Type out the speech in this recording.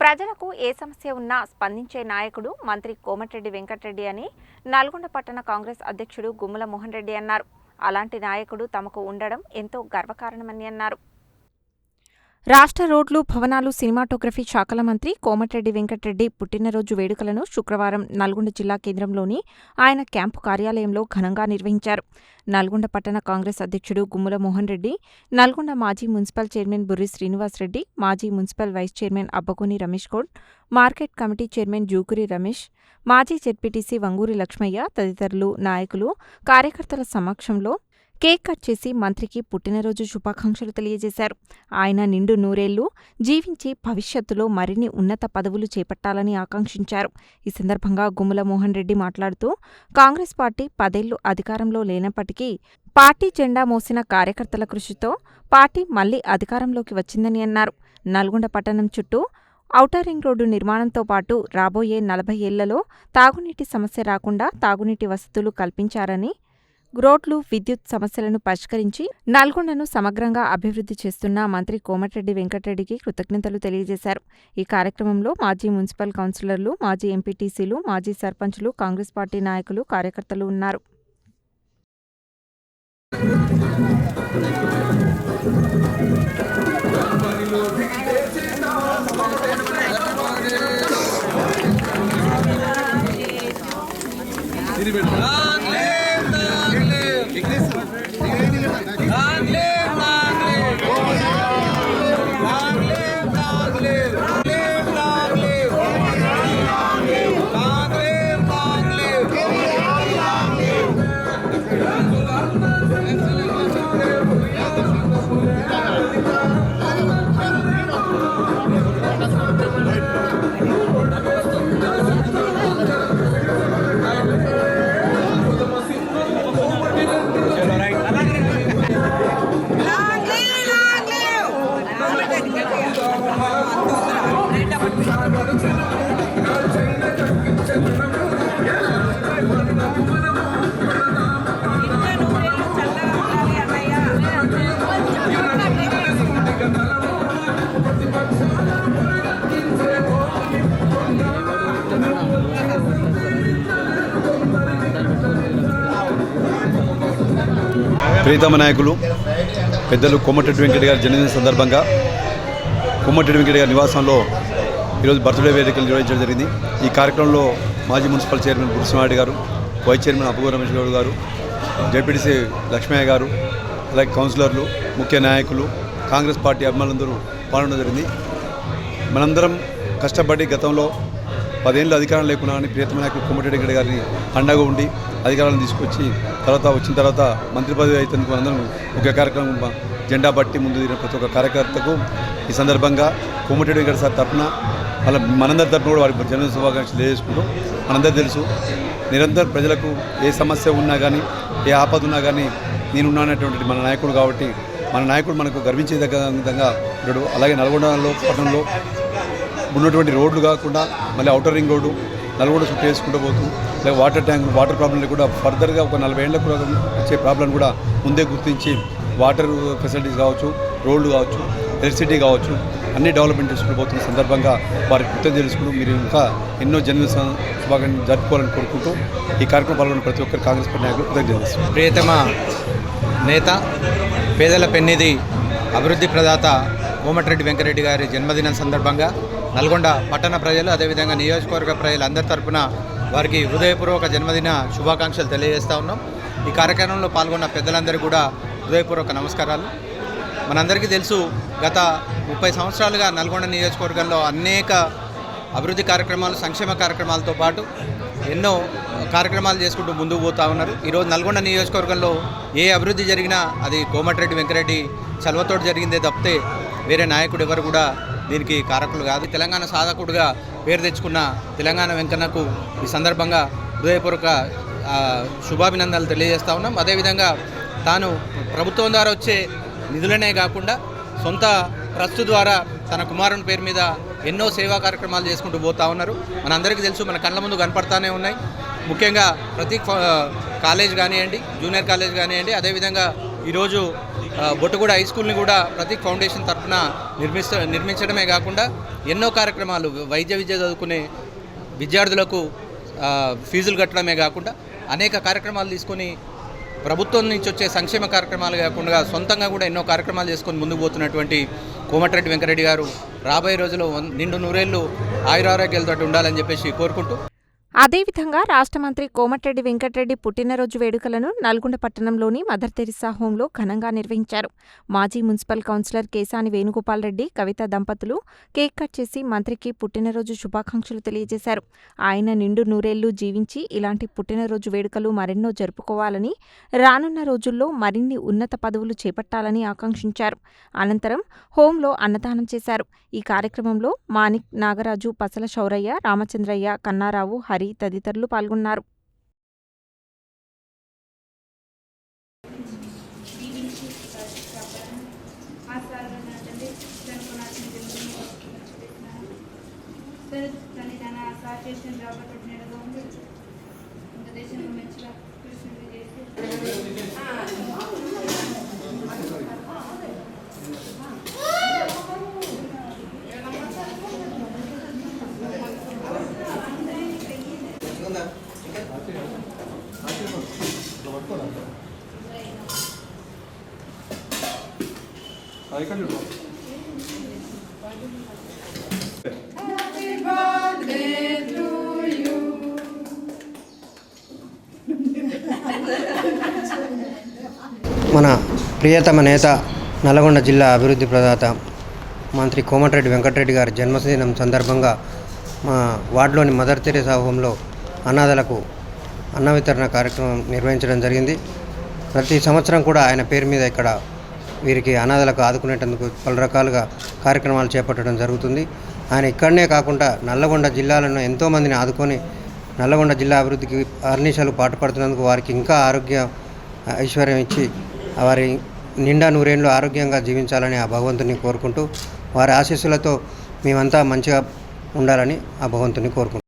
ప్రజలకు ఏ సమస్య ఉన్నా స్పందించే నాయకుడు మంత్రి కోమటిరెడ్డి వెంకటరెడ్డి అని నల్గొండ పట్టణ కాంగ్రెస్ అధ్యక్షుడు గుమ్మల మోహన్ రెడ్డి అన్నారు. అలాంటి నాయకుడు తమకు ఉండడం ఎంతో గర్వకారణమని అన్నారు. రాష్ట్ర రోడ్లు భవనాలు సినిమాటోగ్రఫీ శాఖల మంత్రి కోమటిరెడ్డి వెంకటరెడ్డి పుట్టినరోజు వేడుకలను శుక్రవారం నల్గొండ జిల్లా కేంద్రంలోని ఆయన క్యాంపు కార్యాలయంలో ఘనంగా నిర్వహించారు. నల్గొండ పట్టణ కాంగ్రెస్ అధ్యక్షుడు గుమ్ముల మోహన్ రెడ్డి నల్గొండ మాజీ మున్సిపల్ చైర్మన్ బుర్రి శ్రీనివాసరెడ్డి మాజీ municipal vice chairman Abbagoni Ramesh Goud market committee chairman Jukuri Ramesh మాజీ జెడ్పీటీసీ వంగూరి లక్ష్మయ్య తదితరులు నాయకులు కార్యకర్తల సమక్షంలో కేక్ కట్ చేసి మంత్రికి పుట్టినరోజు శుభాకాంక్షలు తెలియజేశారు. ఆయన నిండు నూరేళ్ళు జీవించి భవిష్యత్తులో మరిన్ని ఉన్నత పదవులు చేపట్టాలని ఆకాంక్షించారు. ఈ సందర్భంగా గుమ్మల మోహన్ రెడ్డి మాట్లాడుతూ కాంగ్రెస్ పార్టీ పదేళ్ళు అధికారంలో లేనప్పటికీ పార్టీ జెండా మోసిన కార్యకర్తల కృషితో పార్టీ మళ్ళీ అధికారంలోకి వచ్చిందని అన్నారు. నల్గొండ పట్టణం చుట్టూ ఔటర్ రింగ్ రోడ్డు నిర్మాణంతో పాటు రాబోయే నలభై ఏళ్ళలో తాగునీటి సమస్య రాకుండా తాగునీటి వసతులు కల్పించారని రోడ్లు విద్యుత్ సమస్యలను పరిష్కరించి నల్గొండను సమగ్రంగా అభివృద్ధి చేస్తున్న మంత్రి కోమటిరెడ్డి వెంకటరెడ్డికి కృతజ్ఞతలు తెలియజేశారు. ఈ కార్యక్రమంలో మాజీ మున్సిపల్ కౌన్సిలర్లు మాజీ ఎంపీటీసీలు మాజీ సర్పంచులు కాంగ్రెస్ పార్టీ నాయకులు కార్యకర్తలు ఉన్నారు. English. ప్రీతమ నాయకులు పెద్దలు కొమ్మటెడ్డి వెంకట గారి జన్మదిన సందర్భంగా కొమ్మటెడ్డి వెంకట గారి నివాసంలో ఈరోజు బర్త్డే వేడుకలు నిర్వహించడం జరిగింది. ఈ కార్యక్రమంలో మాజీ మున్సిపల్ చైర్మన్ గురుసింహారెడ్డి గారు వైస్ చైర్మన్ అబ్బగో రమేష్ గౌడ్ గారు జడ్పీటీసీ లక్ష్మయ్య గారు అలాగే కౌన్సిలర్లు ముఖ్య నాయకులు కాంగ్రెస్ పార్టీ అభిమానులందరూ పాల్గొనడం జరిగింది. మనందరం కష్టపడి గతంలో పదేళ్ళు అధికారం లేకున్నా కానీ ప్రియతమ నాయకులు కొమ్మటిరెడ్డి వెంకట గారిని అండగా ఉండి అధికారాలను తీసుకొచ్చి తర్వాత వచ్చిన తర్వాత మంత్రి పదవి అయితే అందరం ఒక కార్యక్రమం జెండా బట్టి ముందు తిరిగిన ప్రతి ఒక్క కార్యకర్తకు ఈ సందర్భంగా కోమటిరెడ్డి వెంకట సార్ తరఫున వాళ్ళ మనందరి తరఫున కూడా వారి జన్మదిన శుభాకాంక్షలు తెలియజేసుకుంటూ మనందరూ తెలుసు నిరంతరం ప్రజలకు ఏ సమస్య ఉన్నా కానీ ఏ ఆపద ఉన్నా కానీ నేనున్నానటువంటి మన నాయకుడు కాబట్టి మన నాయకుడు మనకు గర్వించేదగ్గ విధంగా ఉంటాడు. అలాగే నల్గొండలో పట్టణంలో ఉన్నటువంటి రోడ్లు కాకుండా మళ్ళీ ఔటర్ రింగ్ రోడ్డు నల్గొండ చుట్టూ వేసుకుంటూ పోతూ లేక వాటర్ ట్యాంక్ వాటర్ ప్రాబ్లమ్లు కూడా ఫర్దర్గా ఒక నలభై ఏళ్ళకు వచ్చే ప్రాబ్లం కూడా ముందే గుర్తించి వాటర్ ఫెసిలిటీస్ కావచ్చు రోడ్లు కావచ్చు ఎలక్ట్రిసిటీ కావచ్చు అన్ని డెవలప్మెంట్ చేసుకుంటూ పోతున్న సందర్భంగా వారికి కృతజ్ఞత తెలుసుకుంటూ మీరు ఇంకా ఎన్నో జన్మదిన సం- శుభాకాంక్షలు జరుపుకోవాలని కోరుకుంటూ ఈ కార్యక్రమం పాల్గొన్న ప్రతి ఒక్కరు కాంగ్రెస్ పార్టీ నాయకులు కృతజ్ఞత ప్రియతమ నేత పేదల పెన్నిధి అభివృద్ధి ప్రదాత కోమటిరెడ్డి వెంకరెడ్డి గారి జన్మదినం సందర్భంగా నల్గొండ పట్టణ ప్రజలు అదేవిధంగా నియోజకవర్గ ప్రజలు అందరి తరపున వారికి హృదయపూర్వక జన్మదిన శుభాకాంక్షలు తెలియజేస్తూ ఉన్నాం. ఈ కార్యక్రమంలో పాల్గొన్న పెద్దలందరికీ కూడా హృదయపూర్వక నమస్కారాలు. మనందరికీ తెలుసు గత ముప్పై సంవత్సరాలుగా నల్గొండ నియోజకవర్గంలో అనేక అభివృద్ధి కార్యక్రమాలు సంక్షేమ కార్యక్రమాలతో పాటు ఎన్నో కార్యక్రమాలు చేసుకుంటూ ముందుకు పోతా ఉన్నారు. ఈరోజు నల్గొండ నియోజకవర్గంలో ఏ అభివృద్ధి జరిగినా అది కోమటిరెడ్డి వెంకరెడ్డి చలవతోటి జరిగిందే తప్పితే వేరే నాయకుడు ఎవరు కూడా దీనికి కారకులు కాదు. తెలంగాణ సాధకుడుగా పేరు తెచ్చుకున్న తెలంగాణ వెంకన్నకు ఈ సందర్భంగా హృదయపూర్వక శుభాభినందనలు తెలియజేస్తా ఉన్నాం. అదేవిధంగా తాను ప్రభుత్వం ద్వారా వచ్చే నిధులనే కాకుండా సొంత ట్రస్ట్ ద్వారా తన కుమారుని పేరు మీద ఎన్నో సేవా కార్యక్రమాలు చేసుకుంటూ పోతా ఉన్నారు. మనందరికీ తెలుసు మన కళ్ళ ముందు కనపడతానే ఉన్నాయి. ముఖ్యంగా ప్రతి కాలేజ్ కానివ్వండి జూనియర్ కాలేజ్ కానివ్వండి అదేవిధంగా ఈరోజు బొట్టుగూడ హై స్కూల్ని కూడా ప్రతీక్ ఫౌండేషన్ తరఫున నిర్మిస్త నిర్మించడమే కాకుండా ఎన్నో కార్యక్రమాలు వైద్య విద్య చదువుకునే విద్యార్థులకు ఫీజులు కట్టడమే కాకుండా అనేక కార్యక్రమాలు తీసుకొని ప్రభుత్వం నుంచి వచ్చే సంక్షేమ కార్యక్రమాలు కాకుండా సొంతంగా కూడా ఎన్నో కార్యక్రమాలు చేసుకొని ముందుకు పోతున్నటువంటి కోమటిరెడ్డి వెంకరెడ్డి గారు రాబోయే రోజుల్లో నిండు నూరేళ్ళు ఆయురారోగ్యాలతో ఉండాలని చెప్పేసి కోరుకుంటూ అదేవిధంగా రాష్ట్ర మంత్రి కోమటిరెడ్డి వెంకటరెడ్డి పుట్టినరోజు వేడుకలను నల్గొండ పట్టణంలోని మదర్ తెరిసా హోంలో ఘనంగా నిర్వహించారు. మాజీ మున్సిపల్ కౌన్సిలర్ కేశాని వేణుగోపాల్ రెడ్డి కవిత దంపతులు కేక్ కట్ చేసి మంత్రికి పుట్టినరోజు శుభాకాంక్షలు తెలియజేశారు. ఆయన నిండు నూరేళ్ళు జీవించి ఇలాంటి పుట్టినరోజు వేడుకలు మరెన్నో జరుపుకోవాలని రానున్న రోజుల్లో మరిన్ని ఉన్నత పదవులు చేపట్టాలని ఆకాంక్షించారు. అనంతరం హోంలో అన్నదానం చేశారు. ఈ కార్యక్రమంలో మాణిక్ నాగరాజు పసల శౌరయ్య రామచంద్రయ్య కన్నారావు హరి తదితరులు పాల్గొన్నారు. సరే తల్లిదండ్రుల అసోసియేషన్ రాబట్టుకునేది ఉంది ఇంకా దేశంలో మంచిగా మన ప్రియతమ నేత నల్గొండ జిల్లా అభివృద్ధి ప్రదాత మంత్రి కోమటిరెడ్డి వెంకటరెడ్డి గారి జన్మదినం సందర్భంగా మా వార్డులోని మదర్ తెరేసా హోంలో అనాథలకు అన్న వితరణ కార్యక్రమం నిర్వహించడం జరిగింది. ప్రతి సంవత్సరం కూడా ఆయన పేరు మీద ఇక్కడ వీరికి అనాథలకు ఆదుకునేటందుకు పలు రకాలుగా కార్యక్రమాలు చేపట్టడం జరుగుతుంది. ఆయన ఇక్కడనే కాకుండా నల్లగొండ జిల్లాలను ఎంతోమందిని ఆదుకొని నల్లగొండ జిల్లా అభివృద్ధికి అర్నీషాలు పాటుపడుతున్నందుకు వారికి ఇంకా ఆరోగ్య ఐశ్వర్యం ఇచ్చి వారి నిండా నూరేళ్ళు ఆరోగ్యంగా జీవించాలని ఆ భగవంతుని కోరుకుంటూ వారి ఆశీస్సులతో మేమంతా మంచిగా ఉండాలని ఆ భగవంతుని కోరుకుంటున్నాం.